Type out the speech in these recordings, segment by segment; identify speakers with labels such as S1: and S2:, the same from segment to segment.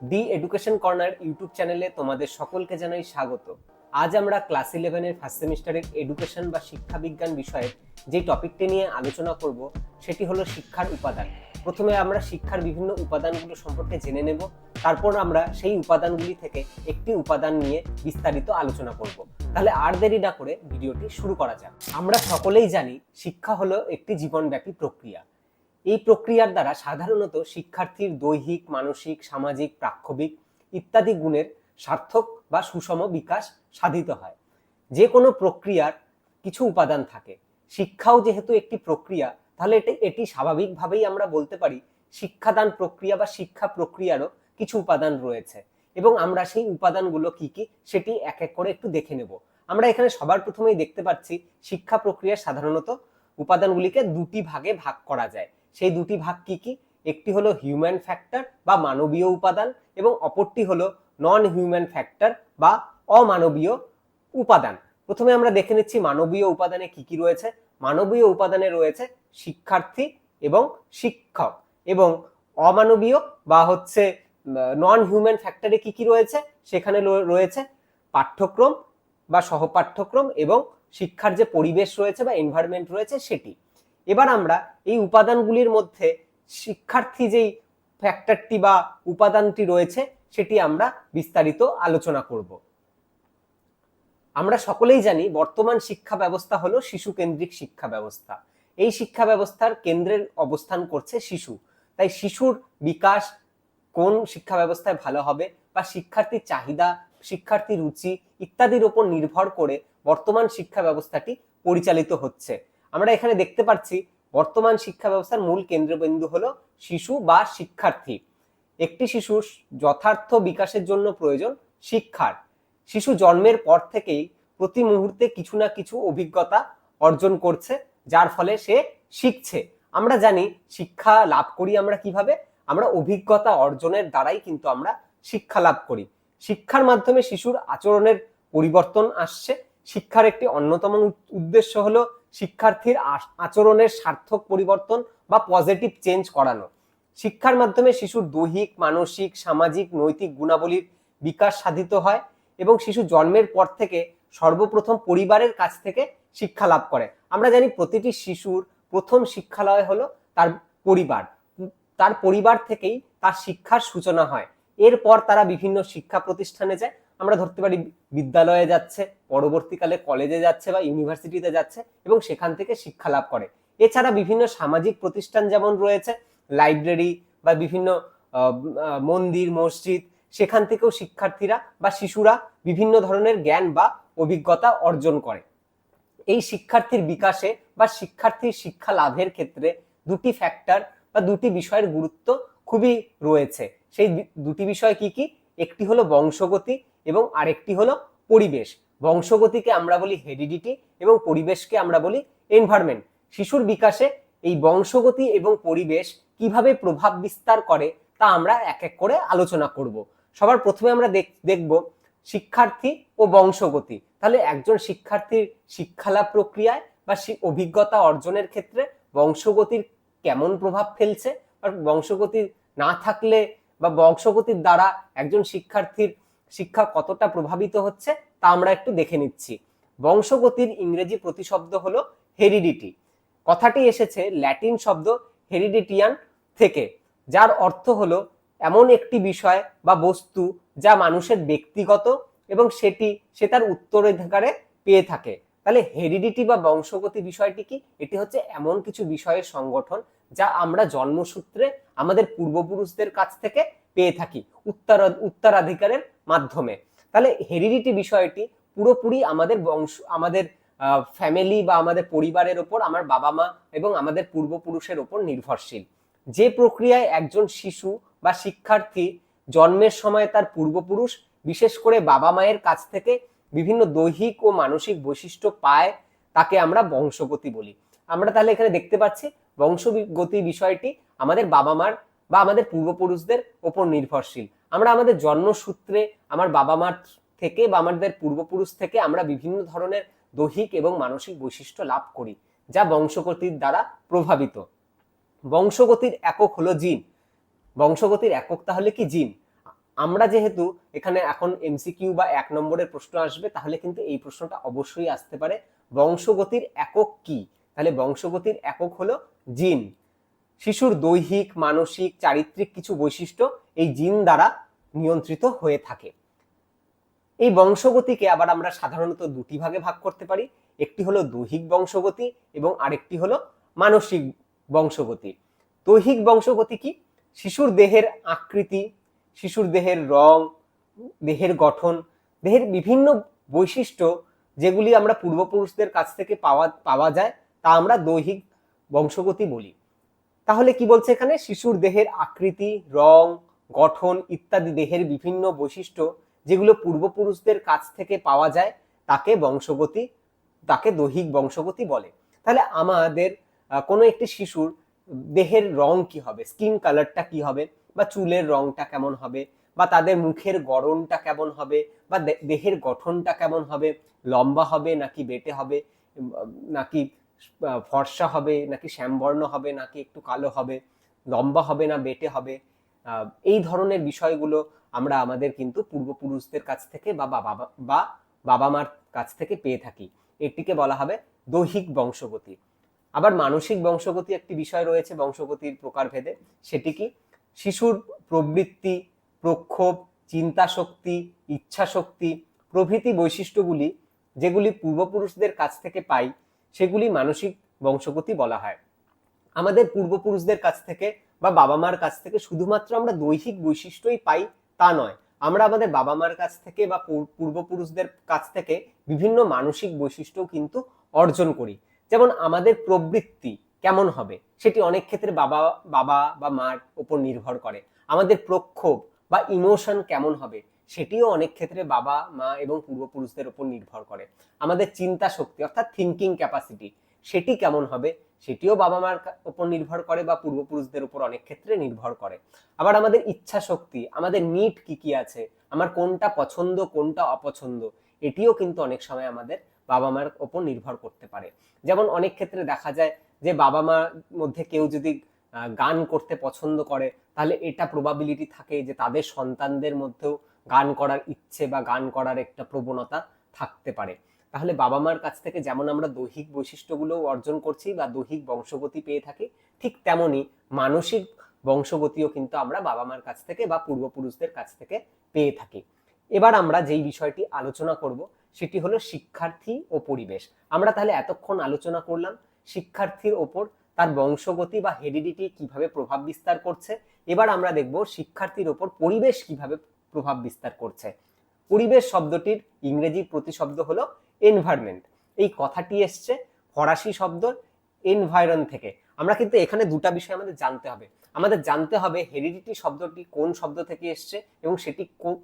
S1: দি education corner YouTube চ্যানেলে তোমাদের সকলকে জানাই স্বাগত। আজ আমরা ক্লাস ইলেভেনের ফার্স্ট সেমিস্টারের এডুকেশন বা শিক্ষা বিজ্ঞান বিষয়ের যে টপিকটি নিয়ে আলোচনা করব, সেটি হলো শিক্ষার উপাদান। প্রথমে আমরা শিক্ষার বিভিন্ন উপাদানগুলো সম্পর্কে জেনে নেব, তারপর আমরা সেই উপাদানগুলি থেকে একটি উপাদান নিয়ে বিস্তারিত আলোচনা করব। তাহলে আর দেরি না করে ভিডিওটি শুরু করা যাক। আমরা সকলেই জানি শিক্ষা হলো একটি জীবনব্যাপী প্রক্রিয়া। এই প্রক্রিয়ার দ্বারা সাধারণত শিক্ষার্থীর দৈহিক, মানসিক, সামাজিক, প্রাক্ষবিক ইত্যাদি গুণের সার্থক বা সুষম বিকাশ সাধিত হয়। যে কোনো প্রক্রিয়ার কিছু উপাদান থাকে। শিক্ষাও যেহেতু একটি প্রক্রিয়া, তাহলে এটি এটি স্বাভাবিকভাবেই আমরা বলতে পারি শিক্ষাদান প্রক্রিয়া বা শিক্ষা প্রক্রিয়ারও কিছু উপাদান রয়েছে। এবং আমরা সেই উপাদানগুলো কি কি, সেটি এক এক করে একটু দেখে নেব। আমরা এখানে সবার প্রথমেই দেখতে পাচ্ছি শিক্ষা প্রক্রিয়া সাধারণত উপাদানগুলিকে দুটি ভাগে ভাগ করা যায়। সেই দুটি ভাগ কি কি? একটি হলো হিউম্যান ফ্যাক্টর বা মানবীয় উপাদান এবং অপরটি হলো নন হিউম্যান ফ্যাক্টর বা অমানবীয় উপাদান। প্রথমে আমরা দেখে নিচ্ছি মানবীয় উপাদানে কি কি রয়েছে। মানবীয় উপাদানে রয়েছে শিক্ষার্থী এবং শিক্ষক এবং অমানবীয় বা হচ্ছে নন হিউম্যান ফ্যাক্টরে কি কি রয়েছে? সেখানে রয়েছে পাঠ্যক্রম বা সহপাঠ্যক্রম এবং শিক্ষার যে পরিবেশ রয়েছে বা এনভায়রনমেন্ট রয়েছে সেটি। এবার আমরা এই উপাদানগুলির মধ্যে শিক্ষার্থী যেই ফ্যাক্টরটি বা উপাদানটি রয়েছে, সেটি আমরা বিস্তারিত আলোচনা করব। আমরা সকলেই জানি বর্তমান শিক্ষা ব্যবস্থা হলো শিশু কেন্দ্রিক শিক্ষা ব্যবস্থা। এই শিক্ষা ব্যবস্থার কেন্দ্রের অবস্থান করছে শিশু। তাই শিশুর বিকাশ কোন শিক্ষা ব্যবস্থায় ভালো হবে বা শিক্ষার্থীর চাহিদা, শিক্ষার্থীর রুচি ইত্যাদির উপর নির্ভর করে বর্তমান শিক্ষা ব্যবস্থাটি পরিচালিত হচ্ছে। আমরা এখানে দেখতে পাচ্ছি বর্তমান শিক্ষা ব্যবস্থার মূল কেন্দ্রবিন্দু হলো শিশু বা শিক্ষার্থী। একটি শিশুর যথার্থ বিকাশের জন্য প্রয়োজন শিক্ষার। শিশু জন্মের পর থেকেই প্রতি মুহূর্তে কিছু না কিছু অভিজ্ঞতা অর্জন করছে, যার ফলে সে শিখছে। আমরা জানি শিক্ষা লাভ করি আমরা কীভাবে? আমরা অভিজ্ঞতা অর্জনের দ্বারাই কিন্তু আমরা শিক্ষা লাভ করি। শিক্ষার মাধ্যমে শিশুর আচরণের পরিবর্তন আসছে। শিক্ষার একটি অন্যতম উদ্দেশ্য হলো শিক্ষার্থীর আচরণের সার্থক পরিবর্তন বা পজিটিভ চেঞ্জ করানো। শিক্ষার মাধ্যমে শিশুর দৈহিক, মানসিক, সামাজিক, নৈতিক গুণাবলীর বিকাশ সাধিত হয় এবং শিশু জন্মের পর থেকে সর্বপ্রথম পরিবারের কাছ থেকে শিক্ষা লাভ করে। আমরা জানি প্রতিটি শিশুর প্রথম শিক্ষালয় হলো তার পরিবার। তার পরিবার থেকেই তার শিক্ষার সূচনা হয়। এরপর তারা বিভিন্ন শিক্ষা প্রতিষ্ঠানে যায়। আমরা ধরতে পারি বিদ্যালয়ে যাচ্ছে, পরবর্তীকালে কলেজে যাচ্ছে বা ইউনিভার্সিটিতে যাচ্ছে এবং সেখান থেকে শিক্ষা লাভ করে। এছাড়া বিভিন্ন সামাজিক প্রতিষ্ঠান যেমন রয়েছে লাইব্রেরি বা বিভিন্ন মন্দির, মসজিদ, সেখান থেকেও শিক্ষার্থীরা বা শিশুরা বিভিন্ন ধরনের জ্ঞান বা অভিজ্ঞতা অর্জন করে। এই শিক্ষার্থীর বিকাশে বা শিক্ষার্থীর শিক্ষা লাভের ক্ষেত্রে দুটি ফ্যাক্টর বা দুটি বিষয়ের গুরুত্ব খুবই রয়েছে। সেই দুটি বিষয় কি কি? একটি হলো বংশগতি এবং আরেকটি হলো পরিবেশ। বংশগতিকে আমরা বলি হেরিডিটি এবং পরিবেশকে আমরা বলি এনভায়রনমেন্ট। শিশুর বিকাশে এই বংশগতি এবং পরিবেশ কীভাবে প্রভাব বিস্তার করে তা আমরা এক এক করে আলোচনা করব। সবার প্রথমে আমরা দেখ- দেখব শিক্ষার্থী ও বংশগতি। তাহলে একজন শিক্ষার্থীর শিক্ষালাভ প্রক্রিয়ায় বা অভিজ্ঞতা অর্জনের ক্ষেত্রে বংশগতির কেমন প্রভাব ফেলছে? আর বংশগতি না থাকলে বা বংশগতির দ্বারা একজন শিক্ষার্থীর শিক্ষা কতটা প্রভাবিত হচ্ছে তা আমরা একটু দেখে নিচ্ছি। বংশগতির ইংরেজি প্রতিশব্দ হলো হেরিডিটি। কথাটি এসেছে ল্যাটিন শব্দ হেরিডিটিয়ান থেকে, যার অর্থ হলো এমন একটি বিষয় বা বস্তু যা মানুষের ব্যক্তিগত এবং সেটি সে তার উত্তরাধিকারে পেয়ে থাকে। তাহলে হেরিডিটি বা বংশগতি বিষয়টি কি? এটি হচ্ছে এমন কিছু বিষয়ের সংগঠন যা আমরা জন্মসূত্রে আমাদের পূর্বপুরুষদের কাছ থেকে পেয়ে থাকি, উত্তর উত্তরাধিকারের মাধ্যমে। তাহলে হেরিডিটি বিষয়টি পুরোপুরি আমাদের বংশ, আমাদের ফ্যামিলি বা আমাদের পরিবারের ওপর, আমার বাবা মা এবং আমাদের পূর্বপুরুষের ওপর নির্ভরশীল। যে প্রক্রিয়ায় একজন শিশু বা শিক্ষার্থী জন্মের সময় তার পূর্বপুরুষ, বিশেষ করে বাবা মায়ের কাছ থেকে বিভিন্ন দৈহিক ও মানসিক বৈশিষ্ট্য পায়, তাকে আমরা বংশগতি বলি। আমরা তাহলে এখানে দেখতে পাচ্ছি বংশগতি বিষয়টি আমাদের বাবা মার বা আমাদের পূর্বপুরুষদের ওপর নির্ভরশীল। আমরা আমাদের জন্মসূত্রে আমার বাবা মার থেকে বা আমাদের পূর্বপুরুষ থেকে আমরা বিভিন্ন ধরনের দৈহিক এবং মানসিক বৈশিষ্ট্য লাভ করি, যা বংশগতির দ্বারা প্রভাবিত। বংশগতির একক হলো জিন। বংশগতির একক তাহলে কি জিন? আমরা যেহেতু এখানে এখন এমসিকিউ বা এক নম্বরের প্রশ্ন আসবে, তাহলে কিন্তু এই প্রশ্নটা অবশ্যই আসতে পারে। বংশগতির একক কি? তাহলে বংশগতির একক হলো জিন। শিশুর দৈহিক, মানসিক, চারিত্রিক কিছু বৈশিষ্ট্য এই জিন দ্বারা নিয়ন্ত্রিত হয়ে থাকে। এই বংশগতিকে আবার আমরা সাধারণত দুটি ভাগে ভাগ করতে পারি, একটি হলো দৈহিক বংশগতি এবং আরেকটি হলো মানসিক বংশগতি। দৈহিক বংশগতি কি? শিশুর দেহের আকৃতি, শিশুর দেহের রং, দেহের গঠন, দেহের বিভিন্ন বৈশিষ্ট্য যেগুলি আমরা পূর্বপুরুষদের কাছ থেকে পাওয়া পাওয়া যায়, তা আমরা দৈহিক বংশগতি বলি। তাহলে কি বলছে এখানে? শিশুর দেহের আকৃতি, রং, গঠন ইত্যাদি দেহের বিভিন্ন বৈশিষ্ট্য যেগুলো পূর্বপুরুষদের কাছ থেকে পাওয়া যায়, তাকে বংশগতি, তাকে দৈহিক বংশগতি বলে। তাহলে আমাদের কোনো একটি শিশুর দেহের রং কি হবে? স্কিন কালারটা কি হবে? বা চুলের রংটা কেমন হবে? বা তাদের মুখের গড়নটা কেমন হবে? বা দেহের গঠনটা কেমন হবে? লম্বা হবে নাকি বেটে হবে? নাকি ফর্সা হবে, নাকি শ্যামবর্ণ হবে, নাকি একটু কালো হবে, লম্বা হবে না, বেটে হবে এই ধরনের বিষয়গুলো আমরা আমাদের কিন্তু পূর্বপুরুষদের কাছ থেকে বা বাবা বা বাবা মার কাছ থেকে পেয়ে থাকি। এটিকে বলা হবে দৈহিক বংশগতি। আবার মানসিক বংশগতি একটি বিষয় রয়েছে, বংশগতির প্রকারভেদে। সেটি কি? শিশুর প্রবৃত্তি, প্রক্ষোভ চিন্তা শক্তি ইচ্ছা শক্তি প্রভৃতি বৈশিষ্ট্যগুলি যেগুলি পূর্বপুরুষদের কাছ থেকে পাই সেগুলি মানসিক বংশগতি বলা হয়। আমাদের পূর্বপুরুষদের কাছ থেকে বা বাবা মার কাছ থেকে শুধুমাত্র আমরা দৈহিক বৈশিষ্ট্যই পাই তা নয়, আমরা আমাদের বাবা মার কাছ থেকে বা পূর্বপুরুষদের কাছ থেকে বিভিন্ন মানসিক বৈশিষ্ট্যও কিন্তু অর্জন করি। যেমন আমাদের প্রবৃত্তি কেমন হবে, সেটি অনেক ক্ষেত্রে বাবা বাবা বা মার উপর নির্ভর করে। আমাদের প্রক্ষোভ বা ইমোশন কেমন হবে সেটিও অনেক ক্ষেত্রে বাবা, মা এবং পূর্বপুরুষদের উপর নির্ভর করে। আমাদের চিন্তা শক্তি অর্থাৎ থিঙ্কিং ক্যাপাসিটি সেটি কেমন হবে? সেটিও বাবা মার উপর নির্ভর করে বা পূর্বপুরুষদের উপর অনেক ক্ষেত্রে নির্ভর করে। আবার আমাদের ইচ্ছা শক্তি, আমাদের নিট কি কি আছে? আমার কোনটা পছন্দ, কোনটা অপছন্দ? এটিও কিন্তু অনেক সময় আমাদের বাবা মার উপর নির্ভর করতে পারে। যেমন অনেক ক্ষেত্রে দেখা যায় যে বাবা মার মধ্যে কেউ যদি গান করতে পছন্দ করে, তাহলে এটা প্রবাবিলিটি থাকে যে তাদের সন্তানদের মধ্যেও গান করার ইচ্ছে বা গান করার একটা প্রবণতা থাকতে পারে। তাহলে বাবা মার কাছ থেকে যেমন আমরা দৈহিক বৈশিষ্ট্যগুলো অর্জন করছি বা দৈহিক বংশগতি পেয়ে থাকি, ঠিক তেমনি মানসিক বংশগতিও কিন্তু আমরা বাবা মার কাছ থেকে বা পূর্বপুরুষদের কাছ থেকে পেয়ে থাকি। এবার আমরা যেই বিষয়টি আলোচনা করব, সেটি হলো শিক্ষার্থী ও পরিবেশ। আমরা তাহলে এতক্ষণ আলোচনা করলাম শিক্ষার্থীর ওপর তার বংশগতি বা হেরিডিটি কীভাবে প্রভাব বিস্তার করছে। এবার আমরা দেখব শিক্ষার্থীর ওপর পরিবেশ কীভাবে প্রভাব বিস্তার করছে। পরিবেশ শব্দটির ইংরেজি প্রতিশব্দ হলো এনভায়রনমেন্ট এই কথাটি এসছে ফরাসি শব্দ এনভায়রন থেকে। আমরা কিন্তু এখানে দুটা বিষয় আমাদের জানতে হবে। আমাদের জানতে হবে হেরিডিটি শব্দটি কোন শব্দ থেকে এসছে এবং সেটি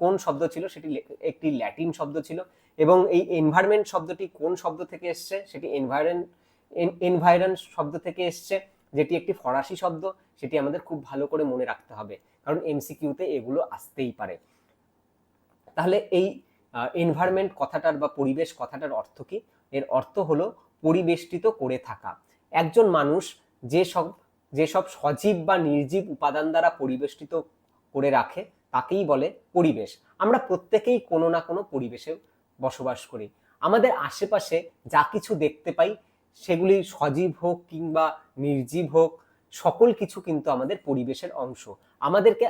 S1: কোন শব্দ ছিল? সেটি একটি ল্যাটিন শব্দ ছিল। এবং এই এনভায়রনমেন্ট শব্দটি কোন শব্দ থেকে এসছে? সেটি এনভায়রন এনভায়রন শব্দ থেকে এসছে। যেটি একটি ফরাসি শব্দ, সেটি আমাদের খুব ভালো করে মনে রাখতে হবে। কারণ এমসিকিউতে এগুলো আসতেই পারে। তাহলে এই এনভায়রনমেন্ট কথাটার বা পরিবেশ কথাটার অর্থ কি? এর অর্থ হলো পরিবেষ্টিত করে থাকা। একজন মানুষ যে সব যেসব সজীব বা নির্জীব উপাদান দ্বারা পরিবেষ্টিত করে রাখে, তাকেই বলে পরিবেশ। আমরা প্রত্যেকেই কোনো না কোনো পরিবেশে বসবাস করি। আমাদের আশেপাশে যা কিছু দেখতে পাই সেগুলি সজীব হোক কিংবা নির্জীব হোক, সকল কিছু কিন্তু আমাদের পরিবেশের অংশ। আমাদেরকে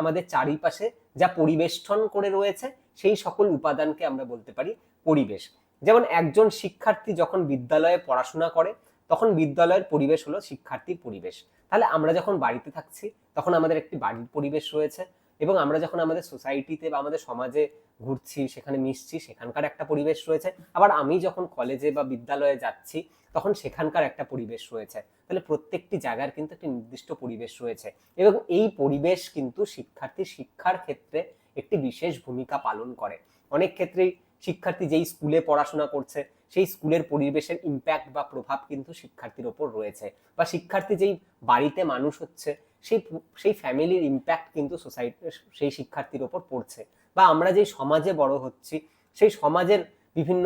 S1: আমাদের চারিপাশে যা পরিবেষ্টন করে রয়েছে, সেই সকল উপাদানকে আমরা বলতে পারি পরিবেশ। যেমন একজন শিক্ষার্থী যখন বিদ্যালয়ে পড়াশোনা করে, তখন বিদ্যালয়ের পরিবেশ হলো শিক্ষার্থীর পরিবেশ। তাহলে আমরা যখন বাড়িতে থাকছি, তখন আমাদের একটি বাড়ির পরিবেশ রয়েছে। এবং আমরা যখন আমাদের সোসাইটিতে বা আমাদের সমাজে ঘুরছি, সেখানে মিশছি, সেখানকার একটা পরিবেশ রয়েছে। আবার আমি যখন কলেজে বা বিদ্যালয়ে যাচ্ছি, তখন সেখানকার একটা পরিবেশ রয়েছে। তাহলে প্রত্যেকটি জায়গার কিন্তু একটি নির্দিষ্ট পরিবেশ রয়েছে। এবং এই পরিবেশ কিন্তু শিক্ষার্থী শিক্ষার ক্ষেত্রে একটি বিশেষ ভূমিকা পালন করে। অনেক ক্ষেত্রেই শিক্ষার্থী যেই স্কুলে পড়াশোনা করছে, সেই স্কুলের পরিবেশের ইম্প্যাক্ট বা প্রভাব কিন্তু শিক্ষার্থীর ওপর রয়েছে। বা শিক্ষার্থী যেই বাড়িতে মানুষ হচ্ছে সেই সেই ফ্যামিলির ইম্প্যাক্ট কিন্তু সোসাইটি সেই শিক্ষার্থীর ওপর পড়ছে। বা আমরা যেই সমাজে বড় হচ্ছি, সেই সমাজের বিভিন্ন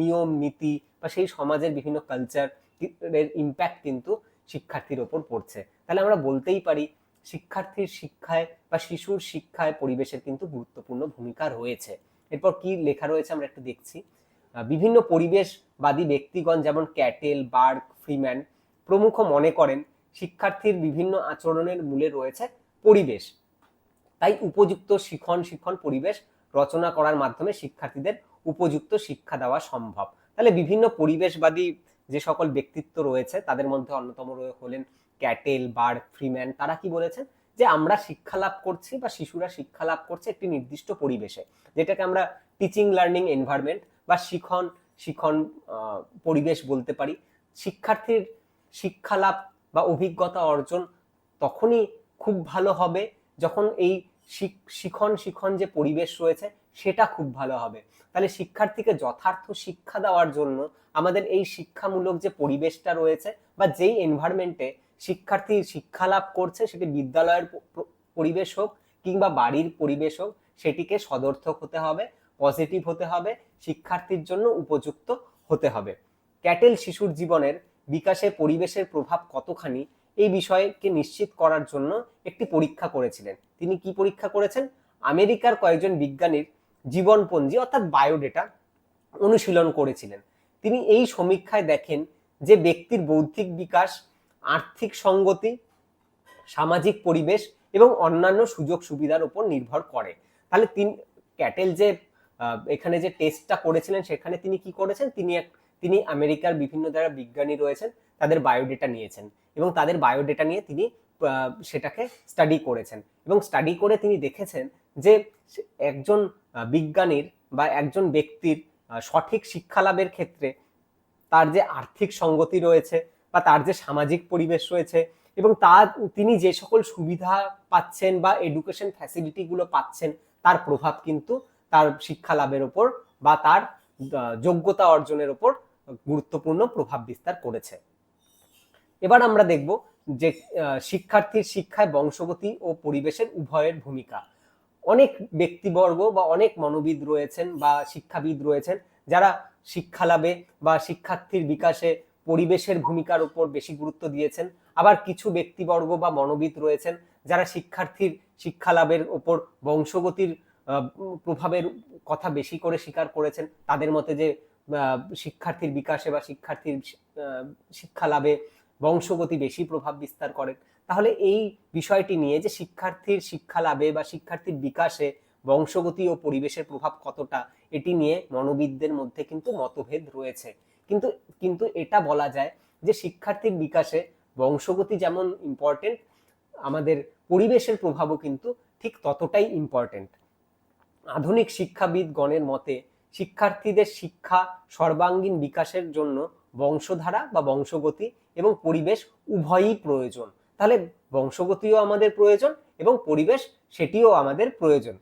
S1: নিয়ম, নীতি বা সেই সমাজের বিভিন্ন কালচার এর ইম্প্যাক্ট কিন্তু শিক্ষার্থীর ওপর পড়ছে। তাহলে আমরা বলতেই পারি, শিক্ষার্থীর শিক্ষায় বা শিশুর শিক্ষায় পরিবেশের কিন্তু গুরুত্বপূর্ণ ভূমিকা রয়েছে। এরপর কি লেখা রয়েছে আমরা একটু দেখছি। বিভিন্ন পরিবেশবাদী ব্যক্তিগণ যেমন ক্যাটেল বার্গ ফ্রিম্যান প্রমুখ মনে করেন শিক্ষার্থীর বিভিন্ন আচরণের মূলে রয়েছে পরিবেশ। তাই উপযুক্ত শিখন শিক্ষণ পরিবেশ রচনা করার মাধ্যমে শিক্ষার্থীদের উপযুক্ত শিক্ষা দেওয়া সম্ভব। তাহলে বিভিন্ন পরিবেশবাদী যে সকল ব্যক্তিত্ব রয়েছে, তাদের মধ্যে অন্যতম হলেন ক্যাটেল বার্ড ফ্রিম্যান। তারা কি বলেছেন? যে আমরা শিক্ষা লাভ করছি বা শিশুরা শিক্ষা লাভ করছে একটি নির্দিষ্ট পরিবেশে, যেটাকে আমরা টিচিং লার্নিং এনভায়রনমেন্ট বা শিখন শিখন পরিবেশ বলতে পারি। শিক্ষার্থীর শিক্ষা লাভ বা অভিজ্ঞতা অর্জন তখনই খুব ভালো হবে যখন এই শিখন শিখন যে পরিবেশ রয়েছে সেটা খুব ভালো হবে। তাহলে শিক্ষার্থীকে যথার্থ শিক্ষা দেওয়ার জন্য আমাদের এই শিক্ষামূলক যে পরিবেশটা রয়েছে বা যেই এনভায়রনমেন্টে শিক্ষার্থী শিক্ষা লাভ করছে সেটি বিদ্যালয়ের পরিবেশ হোক কিংবা বাড়ির পরিবেশ হোক সেটিকে সদর্থক হতে হবে পজিটিভ হতে হবে, শিক্ষার্থীর জন্য উপযুক্ত হতে হবে। ক্যাটেল শিশুর জীবনের বিকাশে পরিবেশের প্রভাব কতখানি এই বিষয়কে নিশ্চিত করার জন্য একটি পরীক্ষা করেছিলেন। তিনি কি পরীক্ষা করেছেন? আমেরিকার কয়েকজন বিজ্ঞানীর জীবনপঞ্জি অর্থাৎ বায়োডেটা অনুশীলন করেছিলেন। তিনি এই সমীক্ষায় দেখেন যে ব্যক্তির বৌদ্ধিক বিকাশ, আর্থিক সঙ্গতি, সামাজিক পরিবেশ এবং অন্যান্য সুযোগ সুবিধার উপর নির্ভর করে। তাহলে তিনি, ক্যাটেল যে এখানে যে টেস্টটা করেছিলেন, সেখানে তিনি কি করেছেন? তিনি এক তিনি আমেরিকার বিভিন্ন যারা বিজ্ঞানী রয়েছেন, তাদের বায়োডেটা নিয়েছেন এবং তাদের বায়োডেটা নিয়ে তিনি সেটাকে স্টাডি করেছেন এবং স্টাডি করে তিনি দেখেছেন যে একজন বিজ্ঞানীর বা একজন ব্যক্তির সঠিক শিক্ষা লাভের ক্ষেত্রে তার যে আর্থিক সঙ্গতি রয়েছে বা তার যে সামাজিক পরিবেশ রয়েছে এবং তার তিনি যে সকল সুবিধা পাচ্ছেন বা এডুকেশন ফ্যাসিলিটিগুলো পাচ্ছেন, তার প্রভাব কিন্তু তার শিক্ষা লাভের ওপর বা তার যোগ্যতা অর্জনের ওপর গুরুত্বপূর্ণ প্রভাব বিস্তার করেছে। এবার আমরা দেখব যে শিক্ষার্থীর শিক্ষায় বংশগতি ও পরিবেশের উভয়ের ভূমিকা। অনেক ব্যক্তিবর্গ বা অনেক মনোবিদ রয়েছেন বা শিক্ষাবিদ রয়েছেন যারা শিক্ষা লাভে বা শিক্ষার্থীর বিকাশে পরিবেশের ভূমিকার উপর বেশি গুরুত্ব দিয়েছেন। আবার কিছু ব্যক্তিবর্গ বা মনোবিদ রয়েছেন যারা শিক্ষার্থীর শিক্ষা লাভের ওপর বংশগতির প্রভাবের কথা বেশি করে স্বীকার করেছেন। তাদের মতে যে শিক্ষার্থীর বিকাশে বা শিক্ষার্থীর শিক্ষা লাভে বংশগতি বেশি প্রভাব বিস্তার করে তাহলে এই বিষয়টি নিয়ে যে শিক্ষার্থীর শিক্ষা লাভে বা শিক্ষার্থীর বিকাশে বংশগতি ও পরিবেশের প্রভাব কতটা, এটি নিয়ে মনোবিদদের মধ্যে কিন্তু মতভেদ রয়েছে। কিন্তু কিন্তু এটা বলা যায় যে শিক্ষার্থীর বিকাশে বংশগতি যেমন ইম্পর্টেন্ট আমাদের পরিবেশের প্রভাবও কিন্তু ঠিক ততটাই ইম্পর্টেন্ট আধুনিক শিক্ষাবিদগণের মতে শিক্ষার্থীদের শিক্ষা সর্বাঙ্গীন বিকাশের জন্য বংশধারা বা বংশগতি এবং পরিবেশ উভয়ই প্রয়োজন। তাহলে বংশগতিও আমাদের প্রয়োজন এবং পরিবেশ সেটিও আমাদের প্রয়োজন।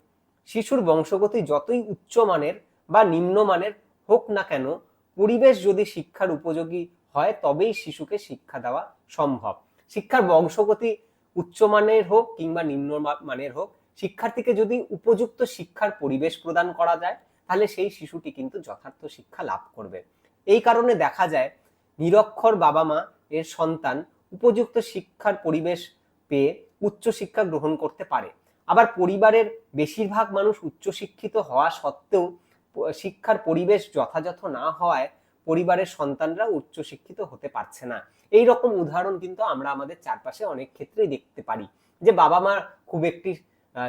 S1: শিশুর বংশগতি যতই উচ্চমানের বা নিম্নমানের হোক না কেন, পরিবেশ যদি শিক্ষার উপযোগী হয়, তবেই শিশুকে শিক্ষা দেওয়া সম্ভব। শিক্ষার বংশগতি উচ্চমানের হোক কিংবা নিম্ন মানের হোক, শিক্ষার্থীকে যদি উপযুক্ত শিক্ষার পরিবেশ প্রদান করা যায় তাহলে সেই শিশুটি কিন্তু যথার্থ শিক্ষা লাভ করবে। এই কারণে দেখা যায়, নিরক্ষর বাবা মা এর সন্তান উপযুক্ত শিক্ষার পরিবেশ পেয়ে উচ্চ শিক্ষা গ্রহণ করতে পারে। আবার পরিবারের বেশিরভাগ মানুষ উচ্চশিক্ষিত হওয়া সত্ত্বেও শিক্ষার পরিবেশ যথাযথ না হওয়ায় পরিবারের সন্তানরা উচ্চশিক্ষিত হতে পারছে না। এই রকম উদাহরণ কিন্তু আমরা আমাদের চারপাশে অনেক ক্ষেত্রেই দেখতে পারি যে বাবা মা খুব একটি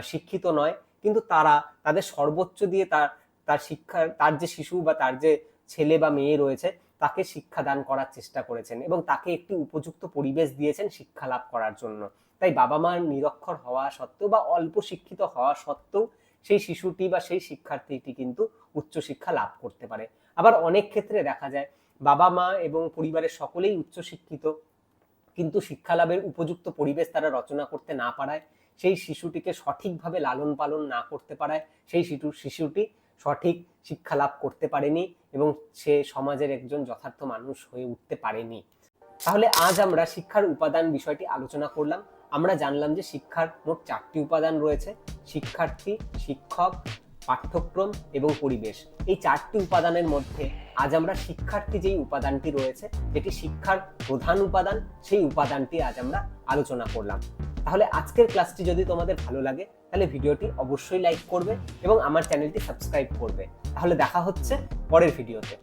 S1: শিক্ষিত নয়, কিন্তু তারা তাদের সর্বোচ্চ দিয়ে তার তার শিক্ষা, তার যে শিশু বা তার যে ছেলে বা মেয়ে রয়েছে, তাকে শিক্ষাদান করার চেষ্টা করেছেন এবং তাকে একটি উপযুক্ত পরিবেশ দিয়েছেন শিক্ষা লাভ করার জন্য। তাই বাবা মার নিরক্ষর হওয়া সত্ত্বেও বা অল্প শিক্ষিত হওয়া সত্ত্বেও সেই শিশুটি বা সেই শিক্ষার্থীটি কিন্তু উচ্চশিক্ষা লাভ করতে পারে। আবার অনেক ক্ষেত্রে দেখা যায়, বাবা মা এবং পরিবারের সকলেই উচ্চশিক্ষিত কিন্তু শিক্ষা লাভের উপযুক্ত পরিবেশ তারা রচনা করতে না পারায়, সেই শিশুটিকে সঠিকভাবে লালন পালন না করতে পারায়, সেই শিশু, শিশুটি সঠিক শিক্ষা লাভ করতে পারেনি এবং সে সমাজের একজন যথার্থ মানুষ হয়ে উঠতে পারেনি। তাহলে আজ আমরা শিক্ষার উপাদান বিষয়টি আলোচনা করলাম। আমরা জানলাম যে শিক্ষার মোট চারটি উপাদান রয়েছে, শিক্ষার্থী, শিক্ষক, পাঠ্যক্রম এবং পরিবেশ। এই চারটি উপাদানের মধ্যে আজ আমরা শিক্ষার্থী যেই উপাদানটি রয়েছে যেটি শিক্ষার প্রধান উপাদান, সেই উপাদানটি আজ আমরা আলোচনা করলাম। তাহলে আজকের ক্লাসটি যদি তোমাদের ভালো লাগে তাহলে ভিডিওটি অবশ্যই লাইক করবে এবং আমার চ্যানেলটি সাবস্ক্রাইব করবে। তাহলে দেখা হচ্ছে পরের ভিডিওতে।